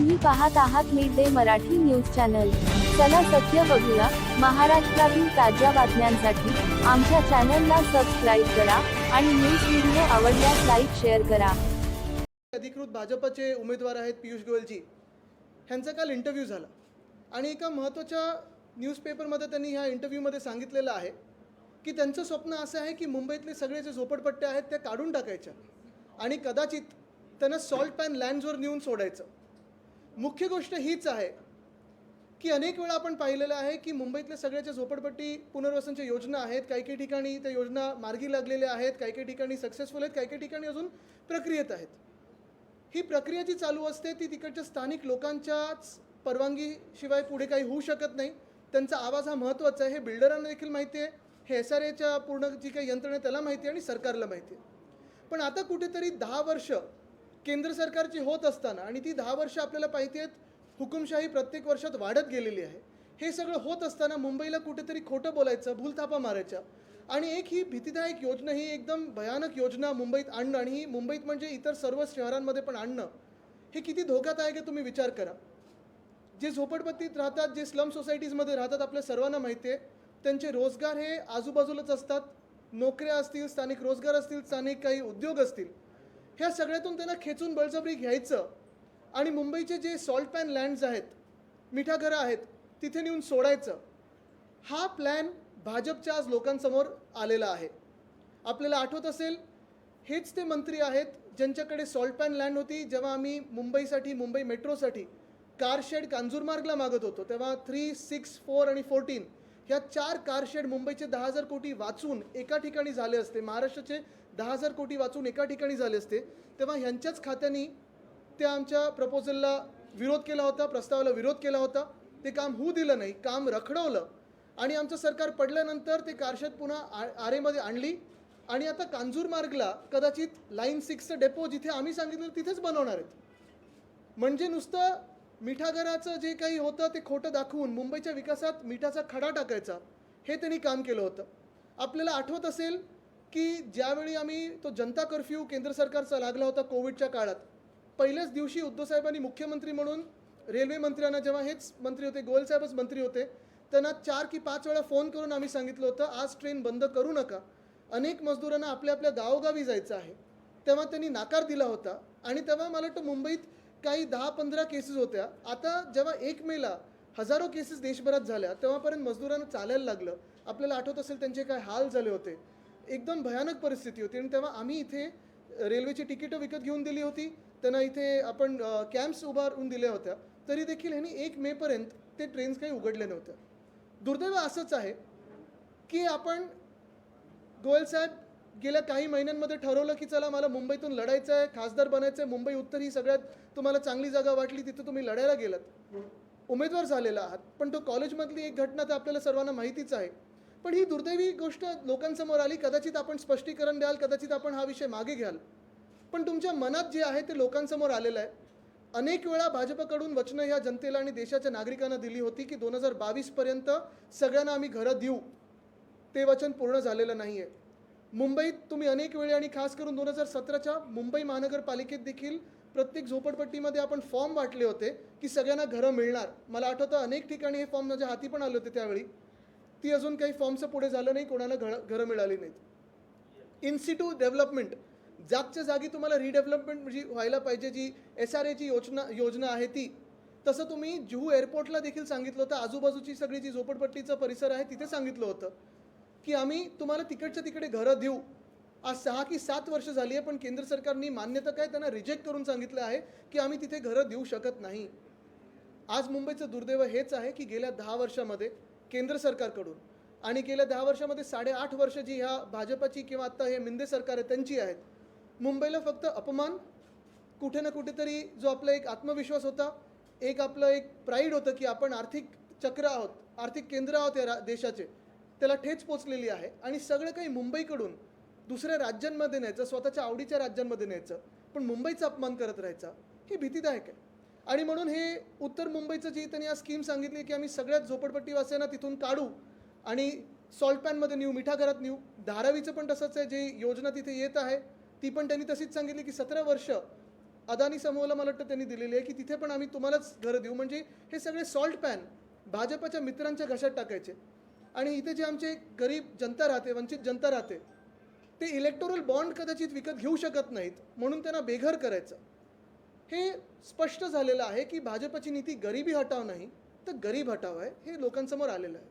तुम्ही पाहत आहात mid day Marathi news channel. चला सत्य बघूया. महाराष्ट्रातील ताज्या बातम्यांसाठी आमच्या चॅनलला सबस्क्राईब करा आणि न्यूज व्हिडिओ आवडल्यास लाईक शेअर करा. अधिकृत भाजपचे उमेदवार आहेत पियुष गोयलजी. ह्यांचा काल इंटरव्ह्यू झाला. आणि एका महत्त्वाच्या न्यूजपेपरमध्ये त्यांनी ह्या इंटरव्ह्यूमध्ये सांगितलेलं आहे की त्यांचं स्वप्न असं आहे की मुंबईतले सगळे जे झोपडपट्ट्या आहेत त्या काढून टाकायच्या. आणि कदाचित त्यांना सॉल्ट पॅन लँड्सवर नेऊन सोडायचं. मुख्य गोष्ट हीच आहे की अनेक वेळा आपण पाहिलेलं आहे की मुंबईतल्या सगळ्याच्या झोपडपट्टी पुनर्वसनच्या योजना आहेत. काही काही ठिकाणी त्या योजना मार्गी लागलेल्या आहेत. काही काही ठिकाणी सक्सेसफुल आहेत. काही काही ठिकाणी अजून प्रक्रियेत आहेत. ही प्रक्रिया जी चालू असते ती तिकडच्या स्थानिक लोकांच्याच परवानगीशिवाय पुढे काही होऊ शकत नाही. त्यांचा आवाज हा महत्त्वाचा आहे. हे बिल्डरांना देखील माहिती आहे. हे एस आर एच्या पूर्ण जी काही यंत्रणा आहे त्याला माहिती आहे आणि सरकारला माहिती आहे. पण आता कुठेतरी दहा वर्ष केंद्र सरकारची होत असताना आणि ती दहा वर्ष आपल्याला पाहिजे आहेत हुकुमशाही प्रत्येक वर्षात वाढत गेलेली आहे. हे सगळं होत असताना मुंबईला कुठेतरी खोटं बोलायचं भूलथापा मारायच्या आणि एक ही भीतीदायक योजना ही एकदम भयानक योजना मुंबईत आणणं आणि ही मुंबईत म्हणजे इतर सर्व शहरांमध्ये पण आणणं हे किती धोक्यात आहे तुम्ही विचार करा. जे झोपडपट्टीत राहतात जे स्लम सोसायटीजमध्ये राहतात आपल्या सर्वांना माहिती आहे त्यांचे रोजगार हे आजूबाजूलाच असतात. नोकऱ्या असतील स्थानिक रोजगार असतील स्थानिक काही उद्योग असतील. ह्या सगळ्यातून त्यांना खेचून बळजबरी घ्यायचं. आणि मुंबईचे जे सॉल्ट पॅन लँड्स आहेत मिठाघरं आहेत तिथे नेऊन सोडायचं. हा प्लॅन भाजपच्या आज लोकांसमोर आलेला आहे. आपल्याला आठवत असेल हेच ते मंत्री आहेत ज्यांच्याकडे सॉल्ट पॅन लँड होती जेव्हा आम्ही मुंबईसाठी मुंबई मेट्रोसाठी कारशेड कांजूरमार्गला मागत होतो तेव्हा थ्री सिक्स फोर आणि फोर्टीन ह्या चार कारशेड मुंबईचे दहा हजार कोटी वाचून एका ठिकाणी झाले असते. महाराष्ट्राचे दहा हजार कोटी वाचून एका ठिकाणी झाले असते. तेव्हा ह्यांच्याच खात्यानी त्या आमच्या प्रपोजलला विरोध केला होता प्रस्तावाला विरोध केला होता. ते काम होऊ दिलं नाही काम रखडवलं. आणि आमचं सरकार पडल्यानंतर ते कारशेड पुन्हा आ- आरेमध्ये आणली. आणि आता कांजूर मार्गला कदाचित लाईन सिक्सचं डेपो जिथे आम्ही सांगितलं तिथेच बनवणार आहेत. म्हणजे नुसतं मिठागराचं जे काही होतं ते खोटं दाखवून मुंबईच्या विकासात मिठाचा खडा टाकायचा हे त्यांनी काम केलं होतं. आपल्याला आठवत असेल की ज्यावेळी आम्ही तो जनता कर्फ्यू केंद्र सरकारचा लागला होता कोविडच्या काळात पहिल्याच दिवशी उद्धवसाहेबांनी मुख्यमंत्री म्हणून रेल्वे मंत्र्यांना जेव्हा हेच मंत्री होते गोयलसाहेबच मंत्री होते त्यांना चार की पाच वेळा फोन करून आम्ही सांगितलं होतं आज ट्रेन बंद करू नका. अनेक मजदूरांना आपल्या आपल्या गावोगावी जायचं आहे. तेव्हा त्यांनी नाकार दिला होता आणि तेव्हा मला वाटतं मुंबईत काही दहा पंधरा केसेस होत्या. आता जेव्हा एक मेला हजारो केसेस देशभरात झाल्या तेव्हापर्यंत मजदुरांना चालायला लागलं. आपल्याला आठवत असेल त्यांचे काय हाल झाले होते. एकदम भयानक परिस्थिती होती. आणि तेव्हा आम्ही इथे रेल्वेची तिकीटं विकत घेऊन दिली होती. त्यांना इथे आपण कॅम्प्स उभारून दिल्या होत्या. तरी देखील ह्यांनी एक मेपर्यंत ते ट्रेन्स काही उघडल्या नव्हत्या दुर्दैव असंच आहे की आपण गोयल साहेब गेल्या काही महिन्यांमध्ये ठरवलं की चला मला मुंबईतून लढायचं आहे खासदार बनायचं आहे मुंबई उत्तर ही सगळ्यात तुम्हाला चांगली जागा वाटली तिथं तुम्ही लढायला गेलात. उमेदवार झालेला आहात पण तो कॉलेजमधली एक घटना तर आपल्याला सर्वांना माहितीच आहे. पण ही दुर्दैवी गोष्ट लोकांसमोर आली कदाचित आपण स्पष्टीकरण द्याल कदाचित आपण हा विषय मागे घ्याल. पण तुमच्या मनात जे आहे ते लोकांसमोर आलेलं आहे. अनेक वेळा भाजपकडून वचनं ह्या जनतेला आणि देशाच्या नागरिकांना दिली होती की दोन हजार बावीसपर्यंत सगळ्यांना आम्ही घरं देऊ. ते वचन पूर्ण झालेलं नाही आहे मुंबईत तुम्ही अनेक वेळी आणि खास करून दोन हजार सतराच्या मुंबई महानगरपालिकेत देखील प्रत्येक झोपडपट्टीमध्ये आपण फॉर्म वाटले होते की सगळ्यांना घरं मिळणार. मला आठवतं अनेक ठिकाणी हे फॉर्म माझ्या हाती पण आले होते त्यावेळी. ती अजून काही फॉर्मचं पुढे झालं नाही कोणाला घर घरं मिळाली नाहीत. इन्स्टिट्यूट डेव्हलपमेंट जागच्या जागी तुम्हाला रिडेव्हलपमेंट जी व्हायला पाहिजे जी एस आर एची योजना योजना आहे ती. तसं तुम्ही जुहू एअरपोर्टला देखील सांगितलं होतं. आजूबाजूची सगळी जी झोपडपट्टीचा परिसर आहे तिथे सांगितलं होतं. की आम्ही तुम्हाला तिकडच्या तिकडे घरं देऊ. आज सहा की सात वर्ष झाली आहे पण केंद्र सरकारने मान्यता काय त्यांना रिजेक्ट करून सांगितलं आहे की आम्ही तिथे घरं देऊ शकत नाही. आज मुंबईचं दुर्दैव हेच आहे की गेल्या दहा वर्षामध्ये केंद्र सरकारकडून आणि गेल्या दहा वर्षामध्ये साडेआठ वर्ष जी ह्या भाजपाची किंवा आत्ता हे मिंदे सरकार आहे त्यांची आहेत. मुंबईला फक्त अपमान कुठे ना कुठेतरी जो आपला एक आत्मविश्वास होता एक आपलं एक प्राईड होतं की आपण आर्थिक चक्र आहोत आर्थिक केंद्र आहोत या रा- देशाचे. त्याला ठेच पोचलेली आहे. आणि सगळं काही मुंबईकडून दुसऱ्या राज्यांमध्ये न्यायचं स्वतःच्या आवडीच्या राज्यांमध्ये न्यायचं पण मुंबईचा अपमान करत राहायचा हे भीतीदायक आहे. आणि म्हणून हे उत्तर मुंबईचं जी त्यांनी आज स्कीम सांगितली की आम्ही सगळ्यात झोपडपट्टीवासियांना तिथून काढू आणि सॉल्ट पॅनमध्ये नेऊ मिठाघरात नेऊ. धारावीचं पण तसंच आहे जी योजना तिथे येत आहे ती पण त्यांनी तशीच सांगितली की सतरा वर्ष अदानी समूहाला मला वाटतं त्यांनी दिलेली आहे की तिथे पण आम्ही तुम्हालाच घरं देऊ. म्हणजे हे सगळे सॉल्ट पॅन भाजपच्या मित्रांच्या घशात टाकायचे. आणि इथे जे आमचे गरीब जनता राहते वंचित जनता राहते ते इलेक्टोरल बॉन्ड कदाचित विकत घेऊ शकत नाहीत म्हणून त्यांना बेघर करायचं. हे स्पष्ट झालेलं आहे की भाजपची नीती गरिबी हटाव नाही तर गरीब हटाव आहे हे लोकांसमोर आलेलं आहे.